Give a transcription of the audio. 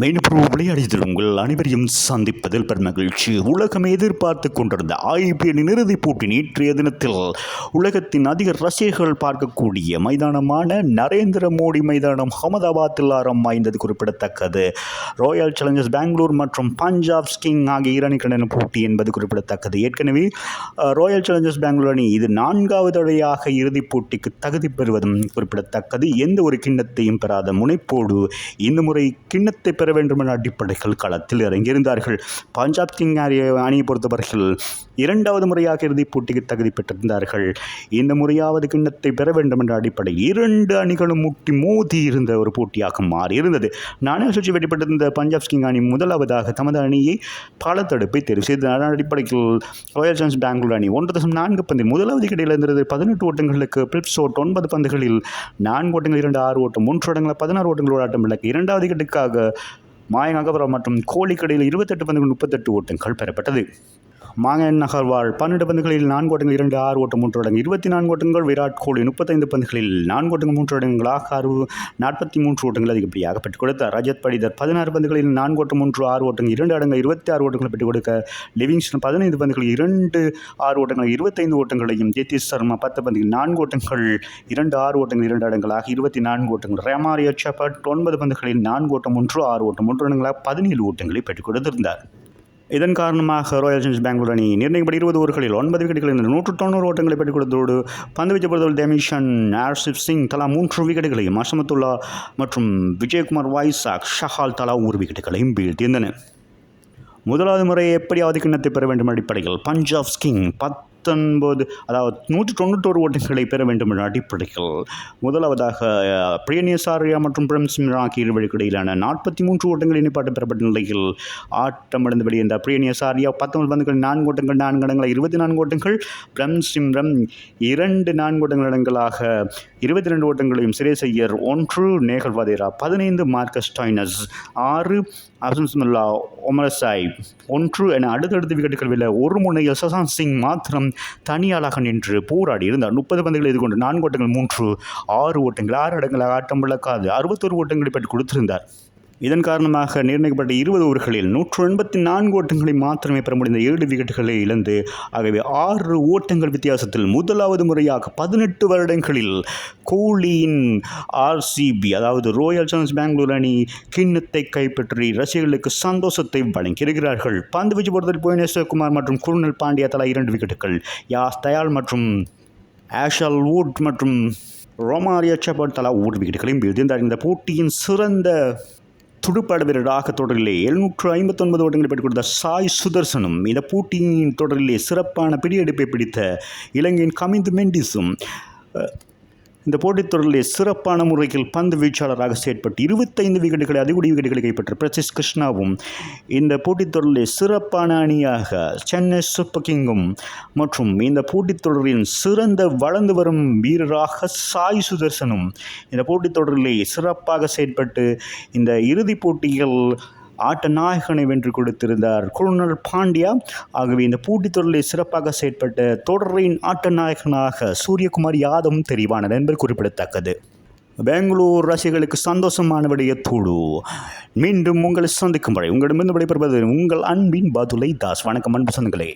மெயின்புரு விளையாடியதில் உங்கள் அனைவரையும் சந்திப்பதில் பெருமகிழ்ச்சி. உலகம் எதிர்பார்த்து கொண்டிருந்த ஐபிஎல்லின் இறுதிப் போட்டி நேற்றைய தினத்தில் உலகத்தின் அதிக ரசிகர்கள் பார்க்கக்கூடிய மைதானமான நரேந்திர மோடி மைதானம் அகமதாபாத்தில் ஆரம்பமாய்ந்தது குறிப்பிடத்தக்கது. ராயல் சேலஞ்சர்ஸ் பெங்களூர் மற்றும் பஞ்சாப் கிங் ஆகிய இரு அணிகளின் போட்டி என்பது குறிப்பிடத்தக்கது. ஏற்கனவே ராயல் சேலஞ்சர்ஸ் பெங்களூர் அணி இது நான்காவது அடையாக இறுதிப் போட்டிக்கு தகுதி பெறுவதும் குறிப்பிடத்தக்கது. எந்த ஒரு கிண்ணத்தையும் பெறாத முனைப்போடு இந்த முறை கிண்ணத்தை பெற வேண்டும் அடிப்படைகள் களத்தில் இறங்கியிருந்தார்கள். பஞ்சாப் கிங் அணியை பொறுத்தவரையில் இரண்டாவது முறையாக இறுதிப் போட்டிக்கு தகுதி பெற்றிருந்தார்கள். இந்த முறையாவது கிண்ணத்தை பெற வேண்டும் என்ற இரண்டு அணிகளும் முட்டி மோதி இருந்த ஒரு போட்டியாக மாறி இருந்தது நாணய சுற்றி வெற்றி பெற்றிருந்த பஞ்சாப் கிங் அணி முதலாவதாக தமது அணியை பல தடுப்பை தெரிவு செய்தது. அதன் அடிப்படையில் ராயல் சேலஞ்ச் பெங்களூர் அணி ஒன்று தசம் நான்கு பந்தில் முதலாவது கிடையில் இருந்தது. பதினெட்டு ஓட்டங்களுக்கு பிளிப்ஸோட் ஒன்பது பந்துகளில் நான்கு ஓட்டங்கள் இரண்டு ஆறு ஓட்டம் மூன்று ஓட்டங்களில் பதினாறு ஓட்டங்கள் ஆட்டம் இலக்கு இரண்டாவது கட்டுக்காக மாயங் மற்றும் கோழிக்கடையில் இருபத்தெட்டு பந்துகள் முப்பத்தெட்டு ஓட்டங்கள் பெறப்பட்டது. மாங்கன் நகர்வால் பன்னெண்டு பந்துகளில் நான்கு ஓட்டங்கள் இரண்டு ஆறு ஓட்டம் மூன்று ஓட்டங்கள் இருபத்தி நான்கு ஓட்டங்கள் விராட் கோலி முப்பத்தைந்து பந்துகளில் நான்கு ஓட்டங்கள் மூன்று ஓட்டங்களாக அறுபது நாற்பத்தி மூன்று ஓட்டங்கள் அதிகப்படியாக பெற்றுக் கொடுத்தார். ரஜத் படிதர் பதினாறு பந்துகளில் நான்கு ஓட்டம் மூன்று ஆறு ஓட்டங்கள் இரண்டு அடங்கு இருபத்தி ஆறு ஓட்டங்களை பெற்றுக் கொடுக்க. லிவிங்ஸ்டன் பதினைந்து பந்துகளில் இரண்டு ஆறு ஓட்டங்கள் இருபத்தைந்து ஓட்டங்களையும் ஜெத்திஷ் சர்மா பத்து பந்துகள் நான்கு ஓட்டங்கள் இரண்டு ஆறு ஓட்டங்கள் இரண்டு அடங்களாக இருபத்தி நான்கு ஓட்டங்கள். ரேமாரியோ சப்பட் ஒன்பது பந்துகளில் நான்கு ஓட்டம் ஒன்று ஆறு ஓட்டம் மூன்று இடங்களாக பதினேழு ஓட்டங்களை பெற்றுக் கொடுத்திருந்தார். இதன் காரணமாக ராயல் சேலஞ்சர்ஸ் பெங்களூர் அணி நிர்ணயிக்கப்பட்ட இருபது ஓவர்களில் ஒன்பது விக்கெட்டுகள் இருந்து நூற்று தொண்ணூறு ஓட்டங்களை பெற்றுக் கொடுத்ததோடு பந்து வீச்சு பொறுத்தவரை டெமிஷன் ஆர்ஷிப் சிங் தலா மூன்று விக்கெட்டுகளையும் அசமத்துல்லா மற்றும் விஜயகுமார் வாய்சாக் ஷஹால் தலா ஒரு விக்கெட்டுகளையும் வீழ்த்தியிருந்தன. முதலாவது முறை எப்படியாவது கிண்ணத்தை பெற வேண்டும் அடிப்படையில் பஞ்சாப் கிங் பத்தொன்பது அதாவது நூற்றி தொண்ணூற்றோரு ஓட்டங்களை பெற வேண்டும் என்ற அடிப்படையில் முதலாவதாக பிரியனியசாரியா மற்றும் பிரம்சிம்ரா ஆகிய இருவருக்கு இடையிலான நாற்பத்தி மூன்று ஓட்டங்கள் இணைப்பாட்டு பெறப்பட்ட நிலையில் ஆட்டமடைந்து வெளியிருந்த பிரியனியசாரியா பத்தொன்பது பந்துகள் நான்கு ஓட்டங்கள் நான்கு இடங்கள் இருபத்தி நான்கு ஓட்டங்கள் பிரம்சிம்ரம் இரண்டு நான்கு ஓட்டங்கள் இடங்களாக இருபத்தி ரெண்டு ஓட்டங்களையும் சிரேசையர் ஒன்று நேகல் வதேரா. பதினைந்து மார்க்கஸ் டாய்னஸ் ஆறு அசம்சுல்லா ஒமரசாய். ஒன்று என அடுத்தடுத்த விக்கெட்டுகள் வெல்ல ஒரு முனையில் சசாந்த் சிங் மாத்திரம் தனியாளாக நின்று போராடி இருந்தார். முப்பது பந்துகள் எதிர்கொண்டு நான்கு ஓட்டங்கள் மூன்று ஆறு ஓட்டங்கள் ஆறு இடங்கள் ஆட்டம் விளக்காது அறுபத்தொரு ஓட்டங்களை பெற்று கொடுத்திருந்தார். இதன் காரணமாக நிர்ணயிக்கப்பட்ட இருபது ஓவர்களில் நூற்று எண்பத்தி நான்கு ஓட்டங்களை மாத்திரமே பெற முடிந்த ஏழு விக்கெட்டுகளை இழந்து ஆகவே ஆறு ஓட்டங்கள் வித்தியாசத்தில் முதலாவது முறையாக பதினெட்டு வருடங்களில் கோலியின் ஆர்சிபி அதாவது ராயல் சேலஞ்ச் பெங்களூர் அணி கிண்ணத்தை கைப்பற்றி ரசிகர்களுக்கு சந்தோஷத்தை வழங்கியிருக்கிறார்கள். பந்து வீச்சு பொறுத்தவரை புவனேஸ்வர் மற்றும் குருணல் பாண்டியா தலா இரண்டு விக்கெட்டுகள். யாஸ் தயால் மற்றும் ஆஷல் வுட் மற்றும் ரோமாரியா சப்பட் தலா ஒரு விக்கெட்டுகளையும் வீழ்த்தியிருந்தார் இந்த போட்டியின் சிறந்த துடுப்பாட வீரராக தொடரிலே எழுநூற்று ஐம்பத்தொன்பது ஓட்டங்களை பெற்றுக் கொடுத்த சாய் சுதர்சனும் இந்த போட்டியின் தொடரிலே சிறப்பான பிடியெடுப்பை பிடித்த இலங்கையின் கமிந்து மெண்டிஸும் இந்த போட்டித் தொடரிலே சிறப்பான முறையில் பந்து வீச்சாளராக செயற்பட்டு இருபத்தைந்து விக்கெட்டுகளை அதிகூடிய விக்கெட்டுகளை கைப்பற்ற பிரசிஸ் கிருஷ்ணாவும் இந்த போட்டித் தொடரிலே சிறப்பான அணியாக சென்னை சூப்பர் கிங்கும் மற்றும் இந்த போட்டித் தொடரின் சிறந்த வளர்ந்து வரும் வீரராக சாய் சுதர்சனும் இந்த போட்டித் தொடரிலே சிறப்பாக செயற்பட்டு இந்த இறுதிப் போட்டியில் ஆட்ட நாயகனை வென்று கொடுத்திருந்தார். குருணல் பாண்டியா ஆகவே இந்த போட்டித் தொடரில் சிறப்பாக செயற்பட்ட தொடரின் ஆட்ட நாயகனாக சூரியகுமார் யாதவும் தெரிவானார் என்பது குறிப்பிடத்தக்கது. பெங்களூர் ரசிகர்களுக்கு சந்தோஷமான விடயத்தோடு மீண்டும் உங்களை சந்திக்கும் வரை உங்களிடமிருந்து விடைபெறுவது உங்கள் அன்பின் பதுலை தாஸ். வணக்கம் அன்பு சொந்தங்களே.